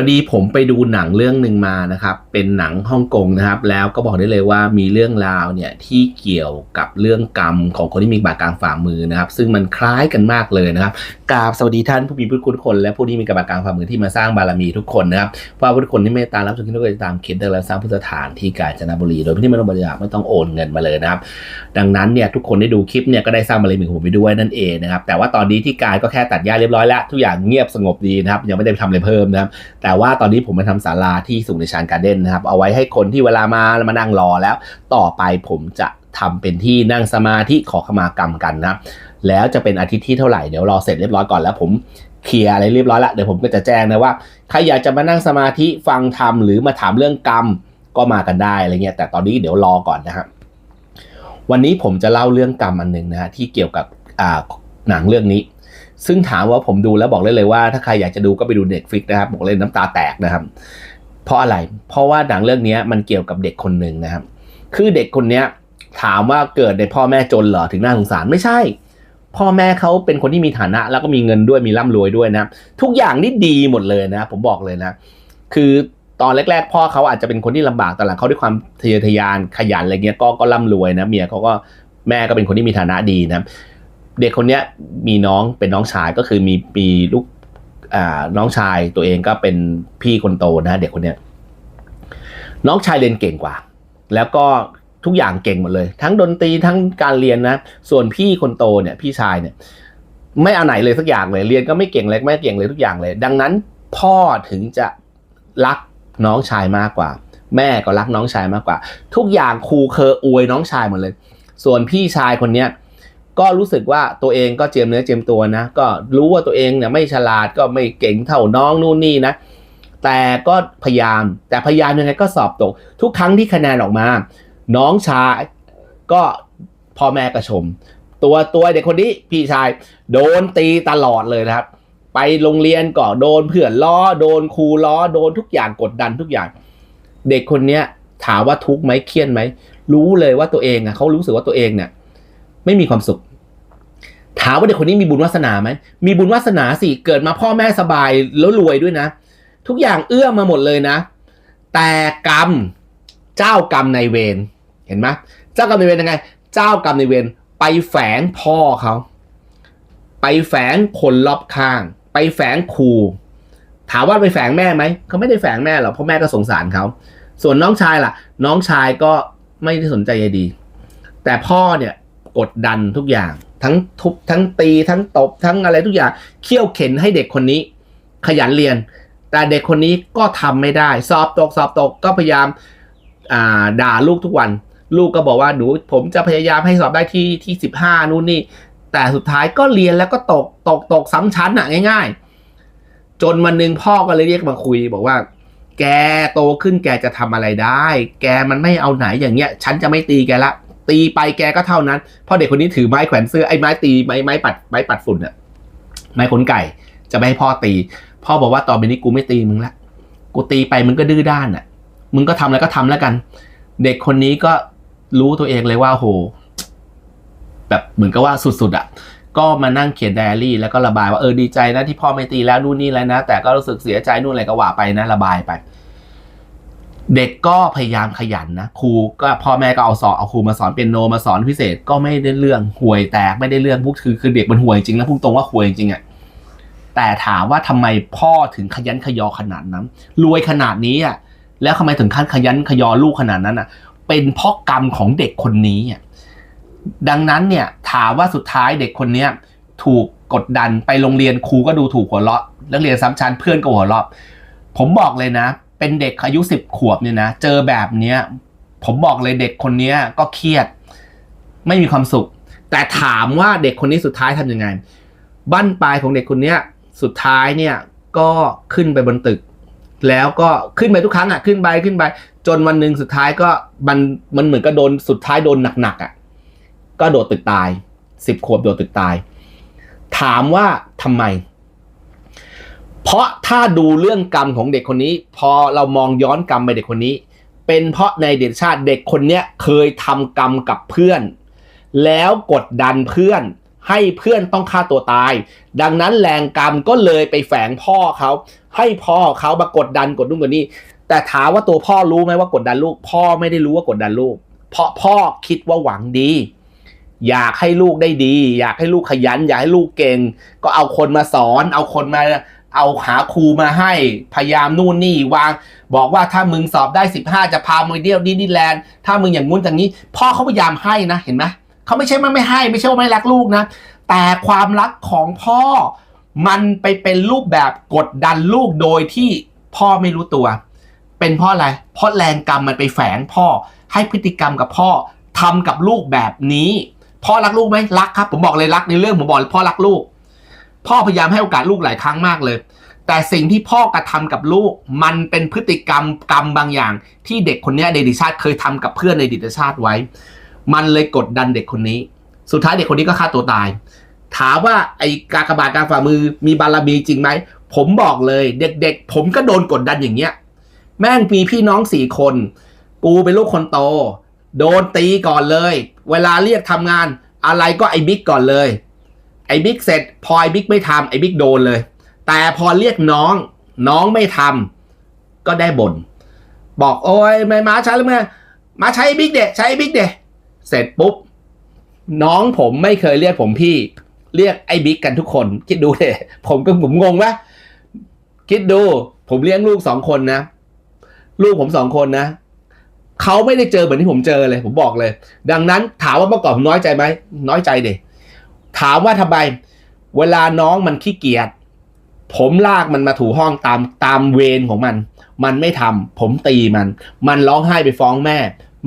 อดีผมไปดูหนังเรื่องหนึ่งมานะครับ เป็นหนังฮ่องกงนะครับ แล้วก็บอกได้เลยว่ามีเรื่องราวเนี่ยที่เกี่ยวกับเรื่องกรรมของคนที่มีบาดกลางฝ่ามือนะครับ ซึ่งมันคล้ายกันมากเลยนะครับ กราบสวัสดีท่านผู้มีพระคุณทุกคน และผู้ที่มีกรรมกลางฝ่ามือที่มาสร้างบารมีทุกคนนะครับเพราะว่าทุกคนที่เมตตารับชมคลิปนี้ก็จะตามคิดเดินและสร้างพุทธสถานที่กาญจนบุรี โดยที่ไม่ต้องบริจาคไม่ต้องโอนเงินมาเลยนะครับ ดังนั้นเนี่ยทุกคนได้ดูคลิปเนี่ยก็ได้สร้างบารมีของผมไปด้วยนั่นเองนะครับ แต่ว่าตอนนี้ที่กายก็แค่ตัดหญ้าเรียบร้อยแล้วทุกอย่างเงียบสงบดีนะครับยังไม่ได้ทำอะไรเพิ่มนะครับ แต่ว่าตอนนี้ผมมาทำศาลาที่สุขในชานการ์เด้นนะครับ เอาไว้ให้คนที่เวลามามานั่งรอแล้ว ต่อไปผมจะทำเป็นที่นั่งสมาธิขอขมากรรมกันนะครับ แล้วจะเป็นอาทิตย์ที่เท่าไหร่เดี๋ยวรอเสร็จเรียบร้อยก่อนแล้วผมเคลียร์อะไรเรียบร้อยล้วเดี๋ยวผมก็จะแจ้งนะว่าใครอยากจะมานั่งสมาธิฟังธรรมหรือมาถามเรื่องกรรมก็มากันได้อะไรเงี้ยแต่ตอนนี้เดี๋ยวรอก่อนนะครับวันนี้ผมจะเล่าเรื่องกรรมอันหนึ่งนะฮะที่เกี่ยวกับหนังเรื่องนี้ ซึ่งถามว่าผมดูแล้วบอกเลยเลยว่า ถ้าใครอยากจะดูก็ไปดูเด็กฟิกนะครับบอกเลยน้ำตาแตกนะครับ เพราะอะไรเพราะว่าหนังเรื่องนี้มันเกี่ยวกับเด็กคนหนึ่งนะครับ คือเด็กคนเนี้ยถามว่าเกิดในพ่อแม่จนเหรอถึงน่าสงสารไม่ใช่ พ่อแม่เขาเป็นคนที่มีฐานะ แล้วก็มีเงินด้วยมีร่ำรวยด้วยนะทุกอย่างนี่ดีหมดเลยนะ ผมบอกเลยนะ คือตอนแรกๆ พ่อเขาอาจจะเป็นคนที่ลำบากแต่หลังเขาด้วยความทะเยอทะยานขยันอะไรเงี้ยก็ก็ร่ำรวยนะเมียเขาก็แม่ก็เป็นคนที่มีฐานะดีนะเด็กคนเนี้ยมีน้องเป็นน้องชายก็คือมีมีลูกอ่าน้องชายตัวเองก็เป็นพี่คนโตนะ เด็กคนเนี้ยน้องชายเรียนเก่งกว่า แล้วก็ ทุกอย่างเก่งหมดเลย ทั้งดนตรีทั้งการเรียนนะ ส่วนพี่คนโตเนี่ยพี่ชายเนี่ย ไม่เอาไหนเลยสักอย่างเลยเรียนก็ไม่เก่งเลยไม่เก่งเลยทุกอย่างเลย ดังนั้นพ่อถึงจะรักน้องชายมากกว่า แม่ก็รักน้องชายมากกว่า ทุกอย่างครูเคออวยน้องชายหมดเลย ส่วนพี่ชายคนเนี้ยก็รู้สึกว่าตัวเองก็เจียมเนื้อเจียมตัวนะ ก็รู้ว่าตัวเองเนี่ยไม่ฉลาดก็ไม่เก่งเท่าน้องนู่นนี่นะ แต่ก็พยายามแต่พยายามยังไงก็สอบตก ทุกครั้งที่คะแนนออกมา น้องชายก็พ่อแม่ก็ชม ตัวตัวเด็กคนนี้พี่ชาย โดนตีตลอดเลยนะครับ ไปโรงเรียนก็โดนเพื่อนล้อ โดนครูล้อ โดนทุกอย่างกดดันทุกอย่าง เด็กคนเนี้ยถามว่าทุกข์ไหมเครียดไหม รู้เลยว่าตัวเองอะเขารู้สึกว่าตัวเองเนี่ยไม่มีความสุข ถามว่าเด็กคนนี้มีบุญวาสนาไหมมีบุญวาสนาสิเกิดมาพ่อแม่สบายแล้วรวยด้วยนะ ทุกอย่างเอื้อมาหมดเลยนะ แต่กรรมเจ้ากรรมในเวร เห็นไหมเจ้ากรรมในายเวรยังไง เจ้ากรรมในายเวรไปแฝงพ่อเขาไปแฝงคนรอบข้าง ไปแฝงครูถามว่าไปแฝงแม่ไหมเขาไม่ได้แฝงแม่หรอกเพราะแม่ก็สงสารเขาส่วนน้องชายล่ะ น้องชายก็ไม่ได้สนใจใยดี แต่พ่อเนี่ยกดดันทุกอย่าง ทั้งทุบทั้งตีทั้งตบทั้งอะไรทุกอย่างเขี่ยวเข็นให้เด็กคนนี้ ขยันเรียน แต่เด็กคนนี้ก็ทำไม่ได้ สอบตกสอบตกก็พยายามด่าลูกทุกวัน ลูกก็บอกว่าหนูผมจะพยายามให้สอบได้ที่ที่สิบห้านู่นนี่ แต่สุดท้ายก็เรียนแล้วก็ตกตกตกซ้ำชั้นอะง่าย ๆ จนวันหนึ่งพ่อก็เลยเรียกมาคุย บอกว่า แกโตขึ้นแกจะทำอะไรได้ แกมันไม่เอาไหนอย่างเงี้ย ฉันจะไม่ตีแกละ ตีไปแกก็เท่านั้นเพราะเด็กคนนี้ถือไม้แขวนเสื้อไอ้ไม้ตีไม้ไม้ปัดไม้ปัดฝุ่นอะไม้ขนไก่จะไม่ให้พ่อตี พ่อบอกว่าต่อไปนี้กูไม่ตีมึงละกูตีไปมึงก็ดื้อด้านอะมึงก็ทำอะไรก็ทำแล้วกัน เด็กคนนี้ก็ รู้ตัวเองเลยว่าโห แบบเหมือนกับว่าสุดๆอะก็มานั่งเขียนไดอารี่ แล้วก็ระบายว่าเออดีใจนะที่พ่อไม่ตีแล้วนู่นนี่แล้วนะ แต่ก็รู้สึกเสียใจนู่นอะไรก็ว่าไปนะระบายไป เด็กก็พยายามขยันนะครูก็พ่อแม่ก็เอาสอนเอาครูมาสอนเปียโนมาสอนพิเศษก็ไม่ได้เรื่องห่วยแตกไม่ได้เรื่องพวกคือคือเด็กมันห่วยจริงแล้วพูดตรงว่าห่วยจริงอะแต่ถามว่าทำไมพ่อถึงขยันขยอขนาดนั้น รวยขนาดนี้อะแล้วทำไมถึงขั้นขยันขยอลูกขนาดนั้นอะ เป็นเพราะกรรมของเด็กคนนี้อะดังนั้นเนี่ยถามว่าสุดท้ายเด็กคนเนี้ยถูกกดดันไปโรงเรียนครูก็ดูถูกหัวเราะนักเรียนซ้ำชั้นเพื่อนก็หัวเราะผมบอกเลยนะ เป็นเด็กอายุสิบขวบเนี่ยนะเจอแบบเนี้ย ผมบอกเลยเด็กคนเนี้ยก็เครียด ไม่มีความสุข แต่ถามว่าเด็กคนนี้สุดท้ายทำยังไง บั้นปลายของเด็กคนเนี้ยสุดท้ายเนี่ยก็ขึ้นไปบนตึก แล้วก็ขึ้นไปทุกครั้งอะขึ้นไปขึ้นไป จนวันหนึ่งสุดท้ายก็มันมันเหมือนกับโดนสุดท้ายโดนหนักๆอะก็โดดตึกตายสิบขวบโดดตึกตาย ถามว่าทำไม เพราะถ้าดูเรื่องกรรมของเด็กคนนี้ พอเรามองย้อนกรรมไปเด็กคนนี้ เป็นเพราะในเด็กชาติเด็กคนเนี้ยเคยทำกรรมกับเพื่อน แล้วกดดันเพื่อน ให้เพื่อนต้องฆ่าตัวตาย ดังนั้นแรงกรรมก็เลยไปแฝงพ่อเขาให้พ่อเขามากดดันกดนู่นกดนี่แต่ถามว่าตัวพ่อรู้ไหมว่ากดดันลูก พ่อไม่ได้รู้ว่ากดดันลูก เพราะพ่อคิดว่าหวังดี อยากให้ลูกได้ดี อยากให้ลูกขยัน อยากให้ลูกเก่ง ก็เอาคนมาสอน เอาคนมาเอาหาครูมาให้พยายามนู่นนี่วาง บอกว่าถ้ามึงสอบได้ 15 จะพามึงเที่ยวดินีย์แลนด์ถ้ามึงอย่างงู้นอย่างนี้ พ่อเขาพยายามให้นะเห็นไหม เขาไม่ใช่ว่ไม่ให้ ไม่ใช่ว่าไม่รักลูกนะ แต่ความรักของพ่อมันไปเป็นรูปแบบกดดันลูกโดยที่พ่อไม่รู้ตัว เป็นเพราะอะไร เพราะแรงกรรมมันไปแฝงพ่อให้พฤติกรรมกับพ่อทำกับลูกแบบนี้พ่อรักลูกไหมรักครับ ผมบอกเลยรักในเรื่องผมบอกพ่อรักลูก พ่อพยายามให้โอกาสลูกหลายครั้งมากเลย แต่สิ่งที่พ่อกระทำกับลูก มันเป็นพฤติกรรมกรรมบางอย่าง ที่เด็กคนนี้ยในดีตชาติเคยทำกับเพื่อนในอดีตชาติไว้ มันเลยกดดันเด็กคนนี้ สุดท้ายเด็กคนนี้ก็ฆ่าตัวตาย ถามว่าไอ้กากบาทกลางฝ่ามือมีบารมีจริงไหม ผมบอกเลยเด็กๆ ผมก็โดนกดดันอย่างเงี้ย แม่งมีพี่น้องสี่คน กูเป็นลูกคนโต โดนตีก่อนเลย เวลาเรียกทำงานอะไรก็ไอ้บิ๊กก่อนเลย ไอ้บิ๊กเสร็จ พอไอ้บิ๊กไม่ทำไอ้บิ๊กโดนเลย แต่พอเรียกน้องน้องไม่ทำก็ได้บ่นบอกโอ้ยไม่มาใช้แล้วไงมาใช้บิ๊กเดะใช้บิ๊กเดะ เสร็จปุ๊บ น้องผมไม่เคยเรียกผมพี่ เรียกไอ้บิ๊กกันทุกคน คิดดูเดผมก็ผมงงวะคิดดู ผมเลี้ยงลูกสองคนนะ ลูกผมสองคนนะเขาไม่ได้เจอเหมือนที่ผมเจอเลย ผมบอกเลย ดังนั้นถามว่าเมื่อก่อนผมน้อยใจไหมน้อยใจเด็ถามว่าทำไม เวลาน้องมันขี้เกียจผมลากมันมาถูห้องตามตามเวรของมัน มันไม่ทำผมตีมัน มันร้องไห้ไปฟ้องแม่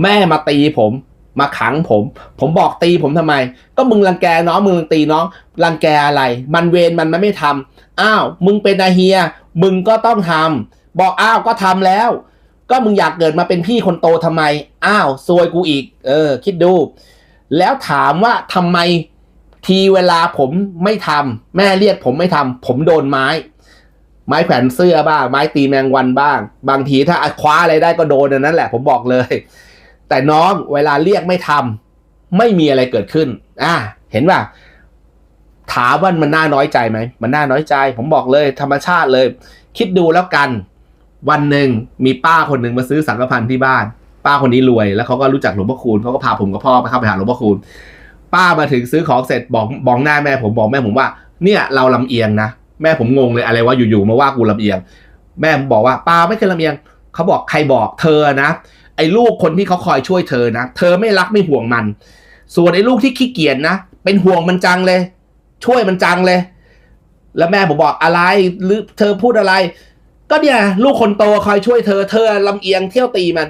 แม่มาตีผม มาขังผม ผมบอกตีผมทำไม ก็มึงรังแกน้องมึงตีน้องรังแกอะไร มันเวรมันมันไม่ทำอ้าวมึงเป็นอาเฮีย มึงก็ต้องทำบอกอ้าวก็ทำแล้ว ก็มึงอยากเกิดมาเป็นพี่คนโตทำไมอ้าวซวยกูอีก เออ คิดดู แล้วถามว่าทำไมทีเวลาผมไม่ทำแม่เรียกผมไม่ทำผมโดนไม้ ไม้แขวนเสื้อบ้าง ไม้ตีแมงวันบ้าง บางทีถ้าคว้าอะไรได้ก็โดนนนั้นแหละ ผมบอกเลย แต่น้องเวลาเรียกไม่ทำไม่มีอะไรเกิดขึ้น อ่าเห็นป่ะถามว่ามันน่าน้อยใจไหมมันน่าน้อยใจ ผมบอกเลย ธรรมชาติเลย คิดดูแล้วกัน วันหนึ่งมีป้าคนหนึ่งมาซื้อสังฆพันธ์ที่บ้าน ป้าคนนี้รวย แล้วเขาก็รู้จักหลวงพ่อคูณเขาก็พาผมกับพ่อไปเข้าไปหาหลวงพ่อคูณป้ามาถึงซื้อของเสร็จบอกบอกหน้าแม่ผมบอกแม่ผมว่า เนี่ยเราลำเอียงนะแม่ผมงงเลยอะไรว่าอยู่ๆมาว่ากูลำเอียง แม่ผมบอกว่าป้าไม่เคยลำเอียงเขาบอกใครบอกเธอนะ ไอ้ลูกคนที่เขาคอยช่วยเธอนะเธอไม่รักไม่ห่วงมัน ส่วนไอ้ลูกที่ขี้เกียจนะเป็นห่วงมันจังเลย ช่วยมันจังเลย แล้วแม่ผมบอกอะไรหรือเธอพูดอะไร ก็เนี่ยลูกคนโตคอยช่วยเธอเธอลำเอียงเที่ยวตีมัน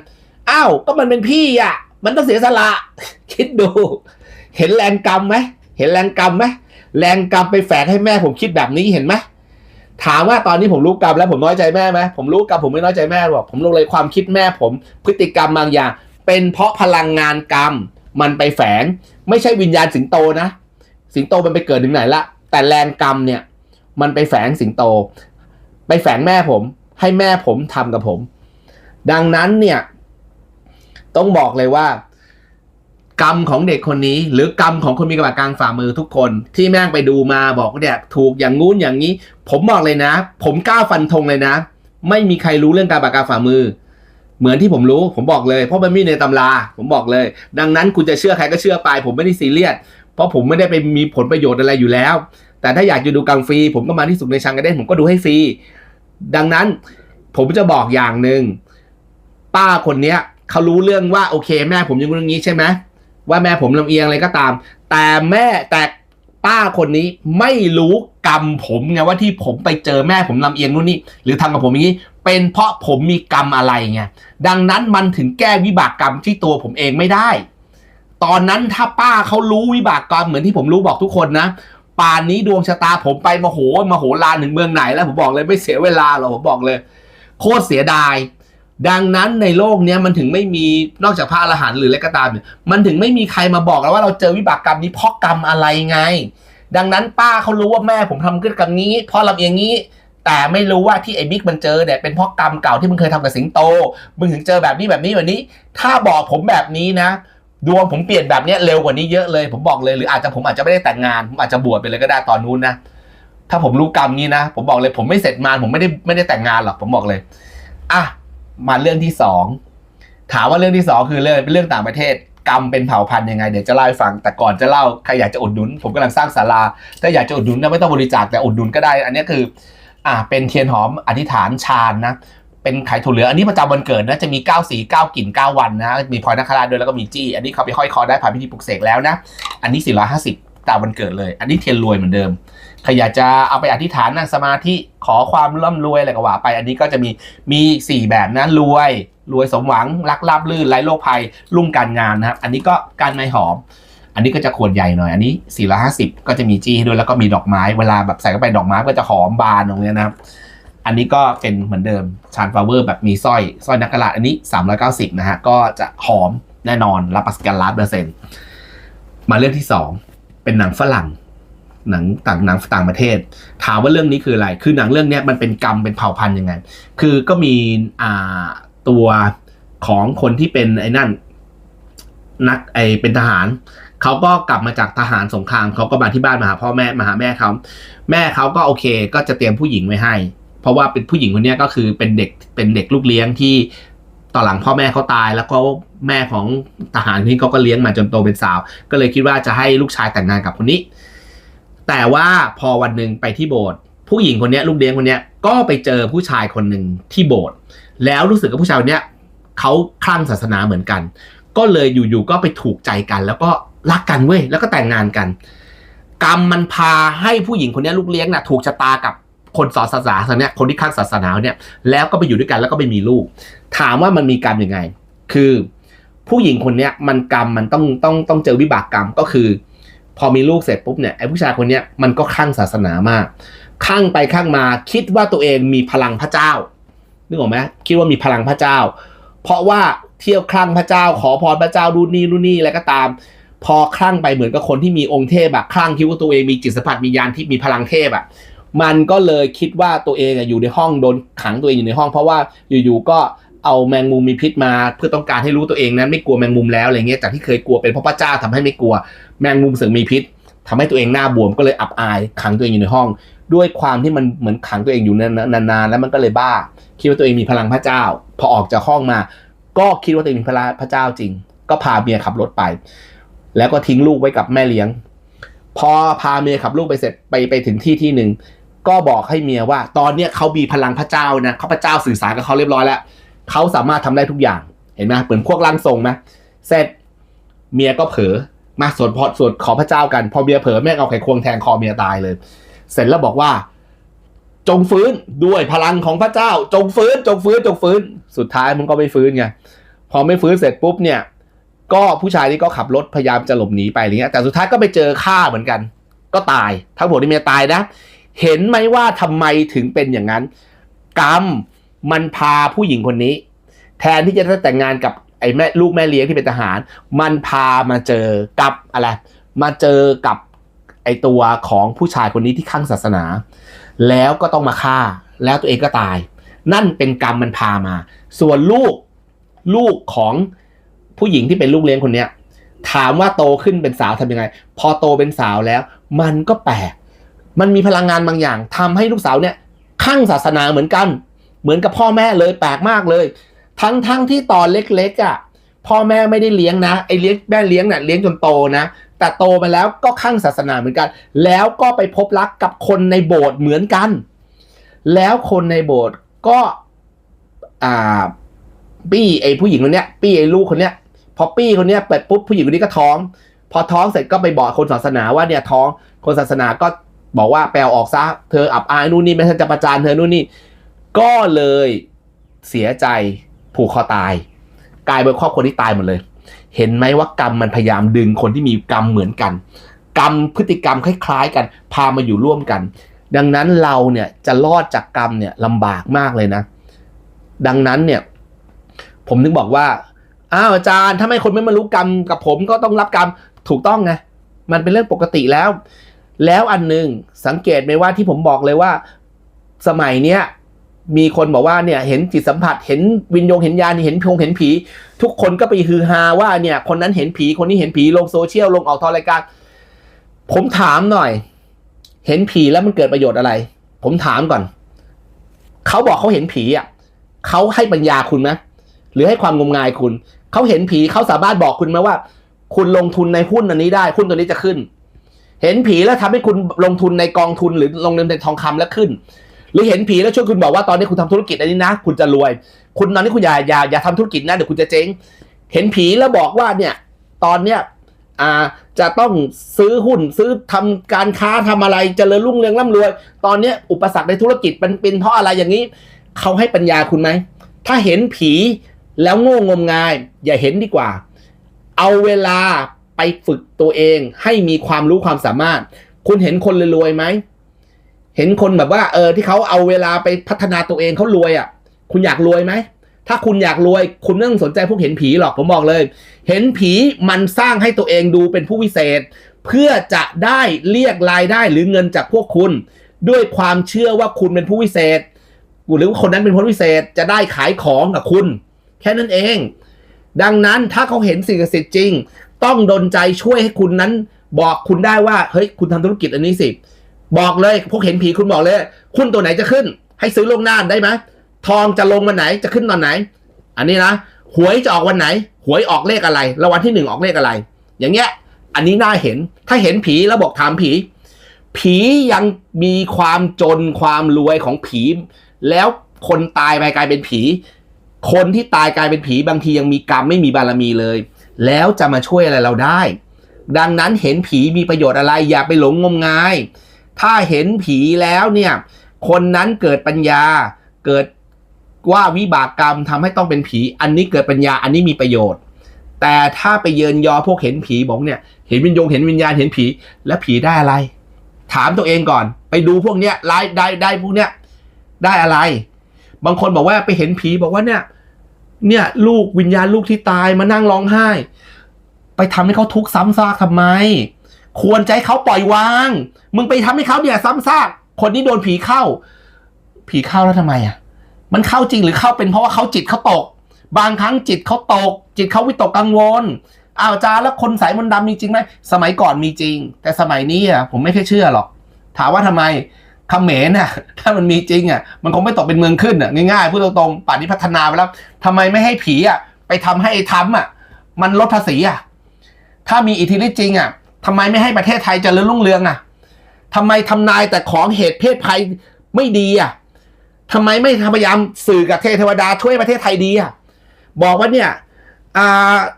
อ้าวก็มันเป็นพี่อะ มันต้องเสียสละ คิดดู เห็นแรงกรรมไหมเห็นแรงกรรมไหมแรงกรรมไปแฝงให้แม่ผมคิดแบบนี้เห็นไหม ถามว่าตอนนี้ผมรู้กรรมแล้วผมน้อยใจแม่ไหมผมรู้กรรมผมไม่น้อยใจแม่หรอกผมรู้เลยความคิดแม่ผมพฤติกรรมบางอย่าง เป็นเพราะพลังงานกรรมมันไปแฝง ไม่ใช่วิญญาณสิงโตนะ สิงโตมันไปเกิดถึงไหนละแต่แรงกรรมเนี่ย มันไปแฝงสิงโต ไปแฝงแม่ผม ให้แม่ผมทำกับผม ดังนั้นเนี่ย ต้องบอกเลยว่า กรรมของเด็กคนนี้ หรือกรรมของคนมีกระบาดกลางฝ่ามือทุกคน ที่แม่งไปดูมาบอกว่าเนี่ยถูกอย่างงู้นอย่างนี้ ผมบอกเลยนะ ผมกล้าฟันธงเลยนะ ไม่มีใครรู้เรื่องการบาดกลางฝ่ามือ เหมือนที่ผมรู้ ผมบอกเลย เพราะมันไม่มีในตำรา ผมบอกเลย ดังนั้นคุณจะเชื่อใครก็เชื่อไป ผมไม่ได้ซีเรียสเพราะผมไม่ได้ไปมีผลประโยชน์อะไรอยู่แล้ว แต่ถ้าอยากจะดูกังฟรี ผมก็มาที่สุขในชังกันเด้นผมก็ดูให้ฟรีดังนั้นผมจะบอกอย่างหนึ่งป้าคนเนี้ยเขารู้เรื่องว่าโอเค แม่ผมยังงี้ใช่ไหม ว่าแม่ผมลำเอียงอะไรก็ตาม แต่แม่แต่ป้าคนนี้ไม่รู้กรรมผมไงว่าที่ผมไปเจอแม่ผมลำเอียงนู่นนี่หรือทำกับผมอย่างนี้ เป็นเพราะผมมีกรรมอะไรไงดังนั้นมันถึงแก้วิบากกรรมที่ตัวผมเองไม่ได้ ตอนนั้นถ้าป้าเขารู้วิบากกรรมเหมือนที่ผมรู้บอกทุกคนนะป่านนี้ดวงชะตาผมไปมโหมโหลานถึงเมืองไหนแล้วผมบอกเลยไม่เสียเวลาหรอกผมบอกเลย โคตรเสียดาย ดังนั้นในโลกนี้มันถึงไม่มีนอกจากพระอรหันต์หรืออะไรก็ตามเนี่ยมันถึงไม่มีใครมาบอกแล้วว่าเราเจอวิบากกรรมนี้เพราะกรรมอะไรไง ดังนั้นป้าเขารู้ว่าแม่ผมทำกรรมนี้ เพราะลำเอียงนี้ แต่ไม่รู้ว่าที่ไอ้บิ๊กมันเจอเนี่ยเป็นเพราะกรรมเก่าที่มึงเคยทำกับสิงโตมึงถึงเจอแบบนี้แบบนี้แบบนี้ ถ้าบอกผมแบบนี้นะดวงผมเปลี่ยนแบบนี้เร็วกว่านี้เยอะเลย ผมบอกเลยหรืออาจจะผมอาจจะไม่ได้แต่งงานผมอาจจะบวชไปเลยก็ได้ตอนนู้นนะถ้าผมรู้กรรมนี้นะ ผมบอกเลยผมไม่เสร็จมานผมไม่ได้ไม่ได้แต่งงานหรอกผมบอกเลยอะ มาเรื่องที่สองถามว่าเรื่องที่สองคือเรื่องเป็นเรื่องต่างประเทศกรรมเป็นเผ่าพันธุ์ยังไงเดี๋ยวจะเล่าให้ฟังแต่ก่อนจะเล่าใครอยากจะอุดหนุน ผมกำลังสร้างศาลาถ้าอยากจะอุดหนุนนะไม่ต้องบริจาคแต่อุดหนุนก็ได้ อันนี้คืออ่าเป็นเทียนหอมอธิษฐานฌานนะเป็นไข่ถั่วเหลืองอันนี้ประจำวันเกิดนะจะมี 9 สี 9 กลิ่น 9 วันนะมีพลอยนักคราด้วยแล้วก็มีจี้ อันนี้เขาไปห้อยคอได้ผ่านพิธีปลุกเสกแล้วนะ อันนี้ 450 ตามวันเกิดเลย อันนี้เทียนรวยเหมือนเดิม ใครอยากจะเอาไปอธิษฐานนั่งสมาธิขอความร่ำรวยอะไรก็ว่าไป อันนี้ก็จะมีมี4แบบนะรวย รวยสมหวังรักลาบลื่นไร้โรคภัยรุ่งการงานนะครับ อันนี้ก็การไม้หอม อันนี้ก็จะขวดใหญ่หน่อย อันนี้450ก็จะมีจี้ด้วยแล้วก็มีดอกไม้เวลาแบบใส่เข้าไปดอกไม้ก็จะหอมบานตรงเนี้ยนะครับอันนี้ก็เป็นเหมือนเดิมชานฟลาเวอร์แบบมีสร้อยสร้อยนักกระลาอันนี้ 390 นะฮะ ก็จะหอมแน่นอนรับประกันล้านเปอร์เซ็นต์มาเรื่องที่สองเป็นหนังฝรั่ง หนังต่างหนังต่างประเทศ ถามว่าเรื่องนี้คืออะไร คือหนังเรื่องนี้มันเป็นกรรมเป็นเผ่าพันธุ์ยังไง คือก็มีอ่าตัวของคนที่เป็นไอ้นั่นนักไอเป็นทหารเขาก็กลับมาจากทหารสงครามเขาก็มาที่บ้านมาหาพ่อแม่มาหาแม่เขาแม่เขาก็โอเค ก็จะเตรียมผู้หญิงไว้ให้ เพราะว่าเป็นผู้หญิงคนนี้ก็คือเป็นเด็กเป็นเด็กลูกเลี้ยงที่ตอนหลังพ่อแม่เขาตาย แล้วก็แม่ของทหารที่เขาก็เลี้ยงมาจนโตเป็นสาว ก็เลยคิดว่าจะให้ลูกชายแต่งงานกับคนนี้ แต่ว่าพอวันหนึ่งไปที่โบสถ์ผู้หญิงคนนี้ลูกเลี้ยงคนนี้ก็ไปเจอผู้ชายคนหนึ่งที่โบสถ์แล้วรู้สึกกับผู้ชายคนนี้เขาคลั่งศาสนาเหมือนกัน ก็เลยอยู่ๆก็ไปถูกใจกัน แล้วก็รักกันเว้ยแล้วก็แต่งงานกัน กรรมมันพาให้ผู้หญิงคนนี้ลูกเลี้ยงน่ะถูกชะตากับคนสอนศาสนาคนเนี้ยคนที่ข้างศาสนาเนี่ยแล้วก็ไปอยู่ด้วยกันแล้วก็ไปมีลูก ถามว่ามันมีกรรมยังไง คือ ผู้หญิงคนเนี้ยมันกรรมมันต้องต้องต้องเจอวิบากกรรมก็คือ พอมีลูกเสร็จปุ๊บเนี่ยไอ้ผู้ชายคนเนี้ยมันก็ข้างศาสนามากข้างไปข้างมาคิดว่าตัวเองมีพลังพระเจ้านึกออกไหมคิดว่ามีพลังพระเจ้า เพราะว่าเที่ยวคลั่งพระเจ้า ขอพรพระเจ้าดูนี่ดูนี่อะไรก็ตาม พอคลั่งไปเหมือนกับคนที่มีองค์เทพแบบคลั่งคิดว่าตัวเองมีจิตสัมผัสมียานที่มีพลังเทพอะมันก็เลยคิดว่าตัวเองอยู่ในห้องโดนขังตัวเองอยู่ในห้อง เพราะว่าอยู่ๆก็ เอาแมงมุมมีพิษมา เพื่อต้องการให้รู้ตัวเองนั้นไม่กลัวแมงมุมแล้วอะไรเงี้ยจากที่เคยกลัวเป็นเพราะพระเจ้าทำให้ไม่กลัวแมงมุมเสือมีพิษทำให้ตัวเองหน้าบวมก็เลยอับอายขังตัวเองอยู่ในห้อง ด้วยความที่มันเหมือนขังตัวเองอยู่นานๆแล้วมันก็เลยบ้า คิดว่าตัวเองมีพลังพระเจ้า พอออกจากห้องมา ก็คิดว่าตัวเองมีพลังพระเจ้าจริง ก็พาเมียขับรถไป แล้วก็ทิ้งลูกไว้กับแม่เลี้ยง พอพาเมียขับลูกไปเสร็จไปไปถึงที่ที่หนึ่งก็บอกให้เมียว่า ตอนเนี้ยเขามีพลังพระเจ้านะเขาพระเจ้าสื่อสารกับเขาเรียบร้อยแล้ว เขาสามารถทำได้ทุกอย่างเห็นไหมเหมือนพวกร่างทรงไหมเสร็จเมียก็เผลอมาสวดพอสวดขอพระเจ้ากัน พอเมียเผลอแม่งเอาไขควงแทงคอเมียตายเลย เสร็จแล้วบอกว่า จงฟื้นด้วยพลังของพระเจ้า จงฟื้น จงฟื้น จงฟื้น สุดท้ายมันก็ไม่ฟื้นไงพอไม่ฟื้นเสร็จปุ๊บเนี่ย ก็ผู้ชายนี่ก็ขับรถพยายามจะหลบหนีไปอะไรเงี้ยแต่สุดท้ายก็ไปเจอฆ่าเหมือนกัน ก็ตายทั้งหมดที่เมียตายนะ เห็นไหมว่าทำไมถึงเป็นอย่างนั้น กรรม มันพาผู้หญิงคนนี้ แทนที่จะแต่งงานกับไอ้แม่ลูกแม่เลี้ยงที่เป็นทหาร มันพามาเจอกับอะไร มาเจอกับไอ้ตัวของผู้ชายคนนี้ที่ข้างศาสนา แล้วก็ต้องมาฆ่า แล้วตัวเองก็ตาย นั่นเป็นกรรมมันพามา ส่วนลูกลูกของผู้หญิงที่เป็นลูกเลี้ยงคนเนี้ยถามว่าโตขึ้นเป็นสาวทำยังไง พอโตเป็นสาวแล้ว มันก็แปลก มันมีพลังงานบางอย่างทำให้ลูกสาวเนี่ยข้างศาสนาเหมือนกัน เหมือนกับพ่อแม่เลยแปลกมากเลย ทั้งทั้งที่ตอนเล็กๆอะพ่อแม่ไม่ได้เลี้ยงนะไอ้เลี้ยงแม่เลี้ยงเนี่ยเลี้ยงจนโตนะแต่โตมาแล้วก็ข้างศาสนาเหมือนกัน แล้วก็ไปพบรักกับคนในโบสถ์เหมือนกัน แล้วคนในโบสถ์ก็อ่าปี้ไอ้ผู้หญิงคนเนี้ยปี้ไอ้ลูกคนเนี้ยพอปี้คนเนี้ยเปิดปุ๊บผู้หญิงคนนี้ก็ท้อง พอท้องเสร็จก็ไปบอกคนศาสนาว่าเนี่ยท้องคนศาสนาก็บอกว่าแปลออกซะเธออับอายนู่นนี่ไม่ใช่จะประจานเธอนู่นนี่ ก็เลยเสียใจผูกคอตาย กลายเป็นครอบครัวที่ตายหมดเลย เห็นไหมว่ากรรมมันพยายามดึงคนที่มีกรรมเหมือนกัน กรรมพฤติกรรมคล้ายๆ กัน พามาอยู่ร่วมกัน ดังนั้นเราเนี่ยจะรอดจากกรรมเนี่ยลำบากมากเลยนะ ดังนั้นเนี่ย ผมนึกบอกว่าอ้าวอาจารย์ถ้าไม่คนไม่มารู้กรรมกับผมก็ต้องรับกรรมถูกต้องไงมันเป็นเรื่องปกติแล้ว แล้วอันหนึ่งสังเกตไหมว่าที่ผมบอกเลยว่า สมัยเนี้ย มีคนบอกว่าเนี่ยเห็นจิตสัมผัสเห็นวิญญาณเห็นยานเห็นพงเห็นผี ทุกคนก็ไปฮือฮาว่าเนี่ยคนนั้นเห็นผีคนนี้เห็นผีลงโซเชียลลงออกทอรายการ ผมถามหน่อย เห็นผีแล้วมันเกิดประโยชน์อะไร ผมถามก่อนเขาบอกเขาเห็นผีอะเขาให้ปัญญาคุณไหมหรือให้ความงมงายคุณเขาเห็นผีเขาสามารถบอกคุณไหมว่า คุณลงทุนในหุ้นอันนี้ได้หุ้นตัวนี้จะขึ้น เห็นผีแล้วทำให้คุณลงทุนในกองทุนหรือลงทุนในทองคำแล้วขึ้น หรือเห็นผีแล้วช่วยคุณบอกว่าตอนนี้คุณทำธุรกิจอันนี้นะ คุณจะรวย คุณตอนนี้คุณอย่าอย่าอย่าทำธุรกิจนะเดี๋ยวคุณจะเจ๊ง เห็นผีแล้วบอกว่าเนี่ยตอนเนี้ยอ่าจะต้องซื้อหุ้นซื้อทำการค้าทำอะไรเจริญรุ่งเรืองร่ำรวย ตอนเนี้ยอุปสรรคในธุรกิจมันเป็นเพราะอะไรอย่างนี้เขาให้ปัญญาคุณไหมถ้าเห็นผีแล้วโง่งมงาย อย่าเห็นดีกว่า เอาเวลาไปฝึกตัวเองให้มีความรู้ความสามารถ คุณเห็นคนรวยไหม เห็นคนแบบว่าเออที่เขาเอาเวลาไปพัฒนาตัวเองเขารวยอะ คุณอยากรวยไหมถ้าคุณอยากรวย คุณไม่ต้องสนใจพวกเห็นผีหรอกผมบอกเลย เห็นผีมันสร้างให้ตัวเองดูเป็นผู้วิเศษ เพื่อจะได้เรียกรายได้หรือเงินจากพวกคุณ ด้วยความเชื่อว่าคุณเป็นผู้วิเศษ หรือว่าคนนั้นเป็นผู้วิเศษจะได้ขายของกับคุณ แค่นั้นเอง ดังนั้นถ้าเขาเห็นสิ่งศักดิ์สิทธิ์จริง ต้องดนใจช่วยให้คุณนั้น บอกคุณได้ว่าเฮ้ยคุณทำธุรกิจอันนี้สิ บอกเลยพวกเห็นผีคุณบอกเลยหุ้นตัวไหนจะขึ้น ให้ซื้อลงหน้าได้ไหมทองจะลงวันไหนจะขึ้นตอนไหน อันนี้นะหวยจะออกวันไหน หวยออกเลขอะไรรางวัลที่หนึ่งออกเลขอะไร อย่างเงี้ย อันนี้น่าเห็นถ้าเห็นผีแล้วบอกถามผี ผียังมีความจนความรวยของผี แล้วคนตายไปกลายเป็นผี คนที่ตายกลายเป็นผีบางทียังมีกรรมไม่มีบารมีเลย แล้วจะมาช่วยอะไรเราได้ ดังนั้นเห็นผีมีประโยชน์อะไรอย่าไปหลงงมงาย ถ้าเห็นผีแล้วเนี่ย คนนั้นเกิดปัญญาเกิดว่าวิบากกรรมทำให้ต้องเป็นผี อันนี้เกิดปัญญาอันนี้มีประโยชน์ แต่ถ้าไปเยินยอพวกเห็นผีบอกเนี่ย เห็นวิญญงเห็นวิญญาณเห็นผี แล้วผีได้อะไร ถามตัวเองก่อน ไปดูพวกเนี้ยไล่ได้ได้พวกเนี้ยได้อะไร บางคนบอกว่าไปเห็นผีบอกว่าเนี่ย เนี่ยลูกวิญญาณลูกที่ตายมานั่งร้องไห้ ไปทำให้เขาทุกข์ซ้ำซากทำไม ควรใจเขาปล่อยวาง มึงไปทำให้เขาเนี่ยซ้ำซากคนนี้โดนผีเข้า ผีเข้าแล้วทำไมอะ มันเข้าจริงหรือเข้าเป็นเพราะว่าเขาจิตเขาตก บางครั้งจิตเขาตก จิตเขาวิตกกังวลอ้าวจาแล้วคนสายมนต์ดำมีจริงไหมสมัยก่อนมีจริง แต่สมัยนี้อะผมไม่ค่อยเชื่อหรอก ถามว่าทำไมเขมรน่ะถ้ามันมีจริงอะมันคงไม่ตกเป็นเมืองขึ้นอะง่ายๆพูดตรงๆป่านนี้พัฒนาไปแล้วทำไมไม่ให้ผีอะไปทำให้ไอ้ทำอะมันลดภาษีอะถ้ามีอิทธิฤทธิ์จริงอะ ทำไมไม่ให้ประเทศไทยเจริญรุ่งเรืองอะทำไมทำนายแต่ของเหตุเพศภัยไม่ดีอะทำไมไม่พยายามสื่อกับเทวดาช่วยประเทศไทยดีอะ บอกว่าเนี่ย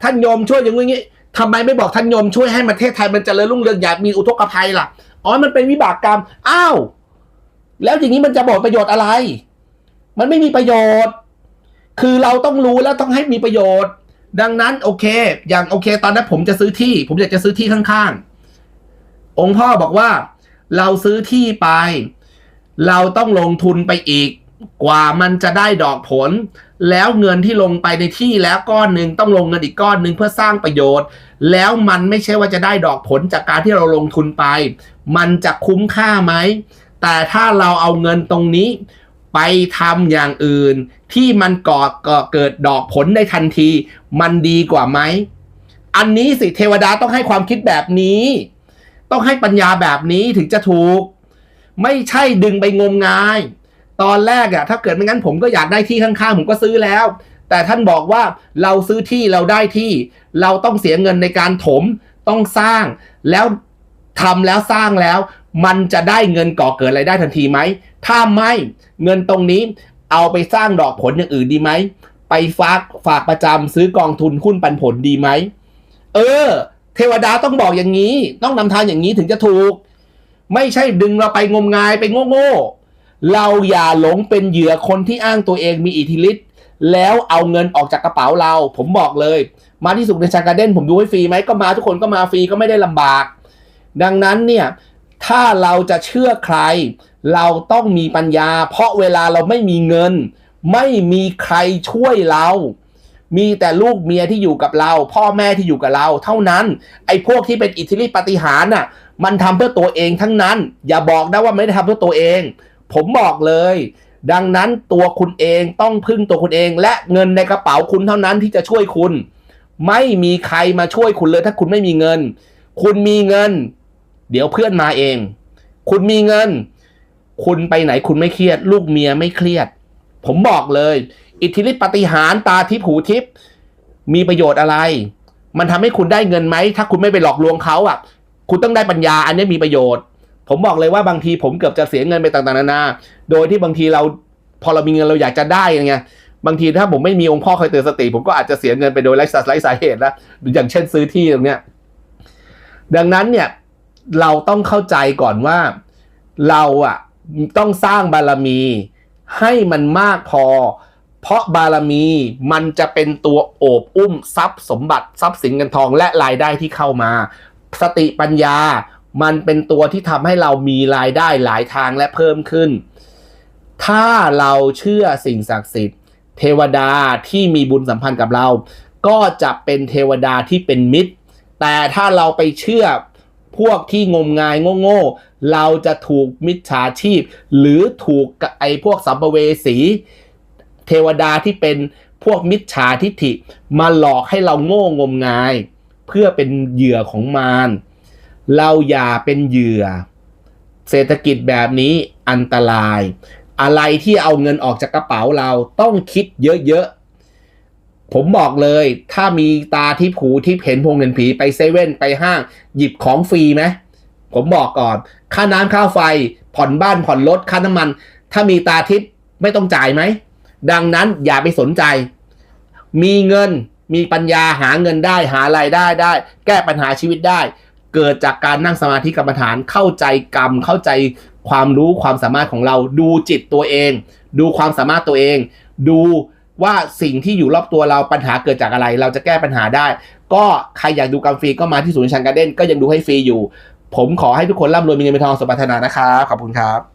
ท่านโยมช่วยอย่างงี้ทำไมไม่บอกท่านโยมช่วยให้ประเทศไทยมันเจริญรุ่งเรืองอย่ามีอุทกภัยล่ะ อ๋อ มันเป็นวิบากกรรม อ้าว แล้วอย่างนี้มันจะบอกประโยชน์อะไร มันไม่มีประโยชน์ คือเราต้องรู้แล้วต้องให้มีประโยชน์ ดังนั้นโอเค อย่างโอเค ตอนนั้นผมจะซื้อที่ ผมอยากจะซื้อที่ข้างๆ องค์พ่อบอกว่า เราซื้อที่ไป เราต้องลงทุนไปอีก กว่ามันจะได้ดอกผล แล้วเงินที่ลงไปในที่แล้วก้อนหนึ่งต้องลงเงินอีกก้อนหนึ่งเพื่อสร้างประโยชน์ แล้วมันไม่ใช่ว่าจะได้ดอกผลจากการที่เราลงทุนไป มันจะคุ้มค่าไหมแต่ถ้าเราเอาเงินตรงนี้ไปทำอย่างอื่น ที่มันก่อก่อเกิดดอกผลได้ทันที มันดีกว่าไหม อันนี้สิเทวดาต้องให้ความคิดแบบนี้ ต้องให้ปัญญาแบบนี้ถึงจะถูก ไม่ใช่ดึงไปงมงาย ตอนแรกอะถ้าเกิดไม่งั้นผมก็อยากได้ที่ข้างๆ ผมก็ซื้อแล้ว แต่ท่านบอกว่าเราซื้อที่เราได้ที่ เราต้องเสียเงินในการถมต้องสร้างแล้วทำแล้วสร้างแล้ว มันจะได้เงินก่อเกิดรายได้ทันทีไหม ถ้าไม่เงินตรงนี้ เอาไปสร้างดอกผลอย่างอื่นดีไหม ไปฝากฝากประจำซื้อกองทุนหุ้นปันผลดีไหม เออ เทวดาต้องบอกอย่างนี้ ต้องนำทางอย่างนี้ถึงจะถูก ไม่ใช่ดึงเราไปงมงายไปโง่ๆเราอย่าหลงเป็นเหยื่อคนที่อ้างตัวเองมีอิทธิฤทธิ์แล้วเอาเงินออกจากกระเป๋าเรา ผมบอกเลย มาที่สุขในชาการเด้นผมดูให้ฟรีไหมก็มาทุกคนก็มาฟรีก็ไม่ได้ลำบาก ดังนั้นเนี่ยถ้าเราจะเชื่อใคร เราต้องมีปัญญา เพราะเวลาเราไม่มีเงิน ไม่มีใครช่วยเรา มีแต่ลูกเมียที่อยู่กับเรา พ่อแม่ที่อยู่กับเรา เท่านั้นไอ้พวกที่เป็นอิทธิฤทธิปฏิหารน่ะ มันทำเพื่อตัวเองทั้งนั้น อย่าบอกนะว่าไม่ได้ทำเพื่อตัวเอง ผมบอกเลย ดังนั้นตัวคุณเองต้องพึ่งตัวคุณเอง และเงินในกระเป๋าคุณเท่านั้นที่จะช่วยคุณ ไม่มีใครมาช่วยคุณเลยถ้าคุณไม่มีเงิน คุณมีเงิน เดี๋ยวเพื่อนมาเอง คุณมีเงิน คุณไปไหนคุณไม่เครียด ลูกเมียไม่เครียด ผมบอกเลย อิทธิฤทธิปฏิหารตาทิพหูทิพมีประโยชน์อะไร มันทำให้คุณได้เงินไหม ถ้าคุณไม่ไปหลอกลวงเขาอะ คุณต้องได้ปัญญาอันนี้มีประโยชน์ ผมบอกเลยว่าบางทีผมเกือบจะเสียเงินไปต่างๆนานา โดยที่บางทีเราพอเรามีเงินเราอยากจะได้ไงบางทีถ้าผมไม่มีองค์พ่อคอยเตือนสติ ผมก็อาจจะเสียเงินไปโดยไร้สาไร้สาเหตุแล้วอย่างเช่นซื้อที่ตรงเนี้ยดังนั้นเนี่ยเราต้องเข้าใจก่อนว่าเราอะ ต้องสร้างบารมีให้มันมากพอ เพราะบารมีมันจะเป็นตัวโอบอุ้มทรัพย์สมบัติทรัพย์สินเงินทองและรายได้ที่เข้ามา สติปัญญามันเป็นตัวที่ทำให้เรามีรายได้หลายทางและเพิ่มขึ้น ถ้าเราเชื่อสิ่งศักดิ์สิทธิ์ เทวดาที่มีบุญสัมพันธ์กับเรา ก็จะเป็นเทวดาที่เป็นมิตร แต่ถ้าเราไปเชื่อ พวกที่งมงายโง่ๆเราจะถูกมิจฉาชีพ หรือถูกไอ้พวกสัมภเวสี เทวดาที่เป็นพวกมิจฉาทิฐิมาหลอกให้เราโง่งมงาย เพื่อเป็นเหยื่อของมารเราอย่าเป็นเหยื่อ เศรษฐกิจแบบนี้อันตราย อะไรที่เอาเงินออกจากกระเป๋าเราต้องคิดเยอะๆ ผมบอกเลย ถ้ามีตาที่ผูที่เห็นพงเห็นผีไปเซเว่นไปห้างหยิบของฟรีไหมผมบอกก่อน ค่าน้ำค่าไฟ ผ่อนบ้านผ่อนรถค่าน้ำมัน ถ้ามีตาทิพย์ไม่ต้องจ่ายไหม ดังนั้นอย่าไปสนใจ มีเงินมีปัญญาหาเงินได้หารายได้ได้ แก้ปัญหาชีวิตได้ เกิดจากการนั่งสมาธิกรรมฐานเข้าใจกรรม เข้าใจความรู้ความสามารถของเรา ดูจิตตัวเอง ดูความสามารถตัวเอง ดู ว่าสิ่งที่อยู่รอบตัวเราปัญหาเกิดจากอะไร เราจะแก้ปัญหาได้ ก็ใครอยากดูกรรมฟรีก็มาที่ศูนย์ชันการเด้นก็ยังดูให้ฟรีอยู่ ผมขอให้ทุกคนร่ำรวยมีเงินมีทองสมบัตินานะครับขอบคุณครับ